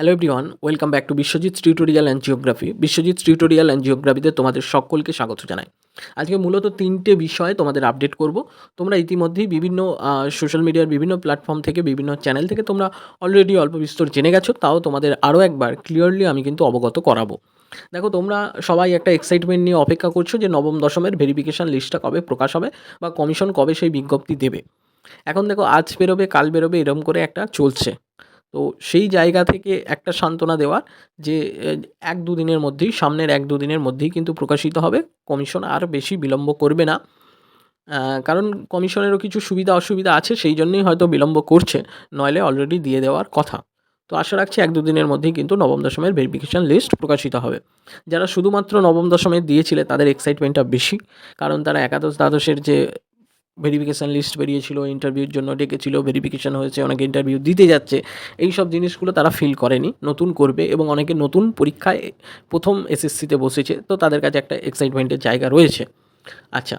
Hello everyone welcome back to Biswajit tutorial and geography Biswajit tutorial and জিওগ্রাফিতে তোমাদের সকলকে স্বাগত জানাই। আজকে মূলত তিনটে বিষয়ে তোমাদের আপডেট করব। তোমরা ইতিমধ্যেই বিভিন্ন সোশ্যাল মিডিয়ার বিভিন্ন প্ল্যাটফর্ম থেকে, বিভিন্ন চ্যানেল থেকে তোমরা অলরেডি অল্প বিস্তর জেনে গেছো, তাও তোমাদের আরও একবার ক্লিয়ারলি আমি কিন্তু অবগত করাবো। দেখো, তোমরা সবাই একটা এক্সাইটমেন্ট নিয়ে অপেক্ষা করছ যে নবম, দশমের ভেরিফিকেশান লিস্টটা কবে প্রকাশ হবে বা কমিশন কবে সেই বিজ্ঞপ্তি দেবে। এখন দেখো, আজ বেরোবে, কাল বেরোবে, এরম করে একটা চলছে। তো সেই জায়গা থেকে একটা সান্ত্বনা দেওয়ার যে, এক দুদিনের মধ্যেই, সামনের এক দুদিনের মধ্যেই কিন্তু প্রকাশিত হবে। কমিশন আর বেশি বিলম্ব করবে না। কারণ কমিশনেরও কিছু সুবিধা অসুবিধা আছে, সেই জন্যই হয়তো বিলম্ব করছে। নইলে অলরেডি দিয়ে দেওয়ার কথা। তো আশা রাখছি এক দুদিনের মধ্যেই কিন্তু নবম দশমের ভেরিফিকেশান লিস্ট প্রকাশিত হবে। যারা শুধুমাত্র নবম দশমের দিয়েছিলে, তাদের এক্সাইটমেন্টটা বেশি। কারণ তারা একাদশ দ্বাদশের যে ভেরিফিকেশান লিস্ট বেরিয়েছিল ইন্টারভিউর জন্য ডেকেছিল ভেরিফিকেশান হয়েছে, অনেকে ইন্টারভিউ দিতে যাচ্ছে। এই সব জিনিসগুলো তারা ফিল করেনি, নতুন করবে এবং অনেকে নতুন পরীক্ষায় প্রথম এসএসসিতে বসেছে। তো তাদের কাছে একটা এক্সাইটমেন্টের জায়গা রয়েছে। আচ্ছা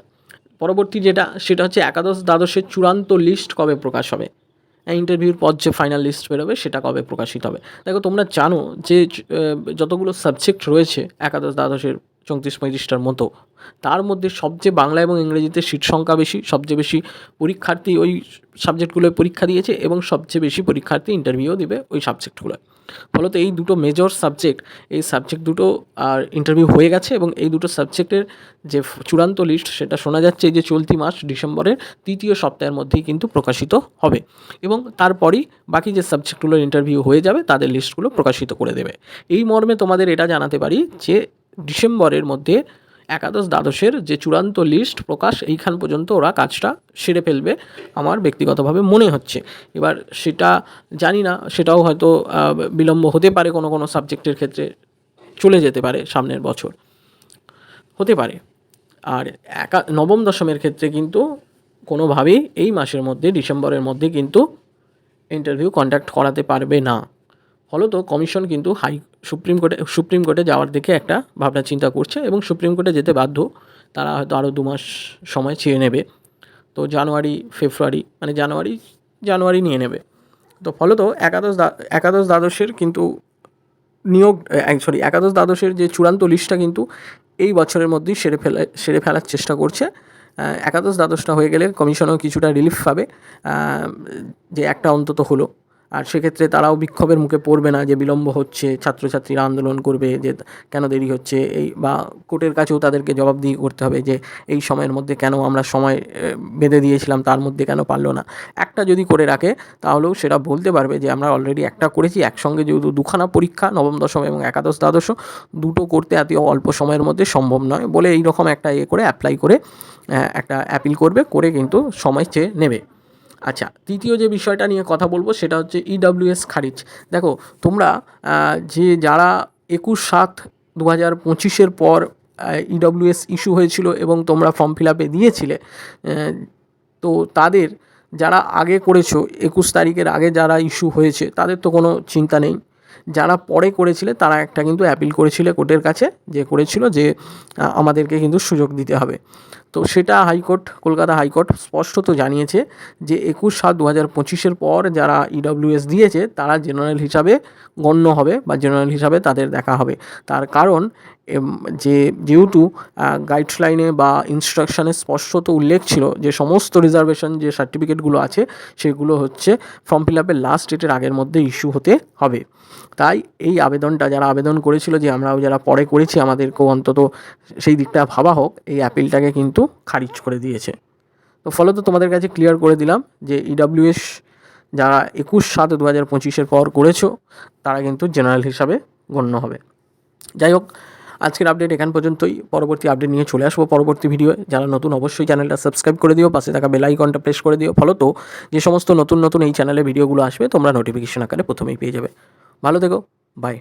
পরবর্তী যেটা, সেটা হচ্ছে একাদশ দ্বাদশের চূড়ান্ত লিস্ট কবে প্রকাশ হবে? ইন্টারভিউর পর যে ফাইনাল লিস্ট বেরোবে, সেটা কবে প্রকাশিত হবে? দেখো, তোমরা জানো যে যতগুলো সাবজেক্ট রয়েছে একাদশ দ্বাদশের চৌত্রিশ পঁয়ত্রিশটার মতো। তার মধ্যে সবচেয়ে বাংলা এবং ইংরেজিতে সিট সংখ্যা বেশি, সবচেয়ে বেশি পরীক্ষার্থী ওই সাবজেক্টগুলোয় পরীক্ষা দিয়েছে এবং সবচেয়ে বেশি পরীক্ষার্থী ইন্টারভিউও দেবে ওই সাবজেক্টগুলোয় ফলত এই দুটো মেজর সাবজেক্ট এই সাবজেক্ট দুটো আর ইন্টারভিউ হয়ে গেছে এবং এই দুটো সাবজেক্টের যে চূড়ান্ত লিস্ট সেটা শোনা যাচ্ছে যে চলতি মাস ডিসেম্বরের তৃতীয় সপ্তাহের মধ্যেই কিন্তু প্রকাশিত হবে এবং তারপরই বাকি যে সাবজেক্টগুলোর ইন্টারভিউ হয়ে যাবে তাদের লিস্টগুলো প্রকাশিত করে দেবে। এই মর্মে তোমাদের এটা জানাতে পারি যে ডিসেম্বরের মধ্যে একাদশ দ্বাদশের যে চূড়ান্ত লিস্ট প্রকাশ, এইখান পর্যন্ত ওরা কাজটা সেরে ফেলবে আমার ব্যক্তিগতভাবে মনে হচ্ছে। এবার সেটা জানি না, সেটাও হয়তো বিলম্ব হতে পারে কোনো কোনো সাবজেক্টের ক্ষেত্রে, চলে যেতে পারে সামনের বছর। হতে পারে। আর একা, নবম দশমের ক্ষেত্রে কিন্তু কোনোভাবেই এই মাসের মধ্যে, ডিসেম্বরের মধ্যে কিন্তু ইন্টারভিউ কন্ডাক্ট করাতে পারবে না। ফলত কমিশন কিন্তু হাই সুপ্রিম কোর্টে সুপ্রিম কোর্টে যাওয়ার দিকে একটা ভাবনা চিন্তা করছে এবং সুপ্রিম কোর্টে যেতে বাধ্য। তারা হয়তো আরও দু মাস সময় চেয়ে নেবে। তো জানুয়ারি, ফেব্রুয়ারি মানে জানুয়ারি জানুয়ারি নিয়ে নেবে। তো ফলত একাদশ একাদশ দ্বাদশের কিন্তু নিয়োগ সরি একাদশ দ্বাদশের যে চূড়ান্ত লিস্টটা কিন্তু এই বছরের মধ্যেই সেরে ফেলে, সেরে ফেলার চেষ্টা করছে। একাদশ দ্বাদশটা হয়ে গেলে কমিশনও কিছুটা রিলিফ পাবে। যে একটা অন্তত হলো। আর সেক্ষেত্রে তারাও বিক্ষোভের মুখে পড়বে না যে বিলম্ব হচ্ছে, ছাত্রছাত্রীরা আন্দোলন করবে যে কেন দেরি হচ্ছে, এই বা কোর্টের কাছেও তাদেরকে জবাবদিহি করতে হবে যে এই সময়ের মধ্যে কেন আমরা সময় বেঁধে দিয়েছিলাম, তার মধ্যে কেন পারল না। একটা যদি করে রাখে, তাহলেও সেটা বলতে পারবে যে আমরা অলরেডি একটা করেছি, একসঙ্গে যেহেতু দুখানা পরীক্ষা, নবম, দশম এবং একাদশ, দ্বাদশ, দুটো করতে এত অল্প সময়ের মধ্যে সম্ভব নয় বলে এই রকম একটা ইয়ে করে অ্যাপ্লাই করে একটা অ্যাপিল করবে, করে কিন্তু সময় চেয়ে নেবে। আচ্ছা তৃতীয় যে বিষয়টা নিয়ে কথা বলব সেটা হচ্ছে ইডাব্লিউএস খারিজ। দেখো, তোমরা যে যারা একুশ সাত দু হাজার পঁচিশের পর ইডাব্লিউএস ইস্যু হয়েছিল এবং তোমরা ফর্ম ফিল আপে দিয়েছিলে তো তাদের যারা আগে করেছ, একুশ তারিখের আগে যারা ইস্যু হয়েছে, তাদের তো কোনো চিন্তা নেই। যারা পরে করেছিলে, তারা একটা কিন্তু অ্যাপিল করেছিল কোর্টের কাছে, যে করেছিল যে আমাদেরকে কিন্তু সুযোগ দিতে হবে। তো সেটা হাইকোর্ট, কলকাতা হাইকোর্ট স্পষ্টত জানিয়েছে যে, একুশ সাত দু হাজার পঁচিশের পর যারা ইডাব্লিউএস দিয়েছে, তারা জেনারেল হিসাবে গণ্য হবে বা জেনারেল হিসাবে তাদের দেখা হবে। তার কারণ যে যেহেতু গাইডলাইনে বা ইনস্ট্রাকশানে স্পষ্টত উল্লেখ ছিল যে সমস্ত রিজার্ভেশন যে সার্টিফিকেটগুলো আছে, সেগুলো হচ্ছে ফর্ম ফিল আপের লাস্ট ডেটের আগের মধ্যে ইস্যু হতে হবে। তাই এই আবেদনটা, যারা আবেদন করেছিল যে আমরাও যারা পরে করেছি, আমাদেরকেও অন্তত সেই দিকটা ভাবা হোক, এই অ্যাপিলটাকে কিন্তু খারিজ করে দিয়েছে। তো ফলত তোমাদের কাছে ক্লিয়ার করে দিলাম যে ইডাব্লিউএস যারা একুশ সাত দু হাজার পঁচিশের পর করেছ, তারা কিন্তু জেনারেল হিসাবে গণ্য হবে। যাই হোক আজকের আপডেট এখান পর্যন্তই। পরবর্তী আপডেট নিয়ে চলে আসব পরবর্তী ভিডিও যারা নতুন, অবশ্যই চ্যানেলটা সাবস্ক্রাইব করে দিও, পাশে থাকা বেল আইকনটা প্রেস করে দিও। ফলত যে সমস্ত নতুন নতুন এই চ্যানেলে ভিডিওগুলো আসবে, তোমরা নোটিফিকেশন আকারে প্রথমেই পেয়ে যাবে। ভালো থেকো বাই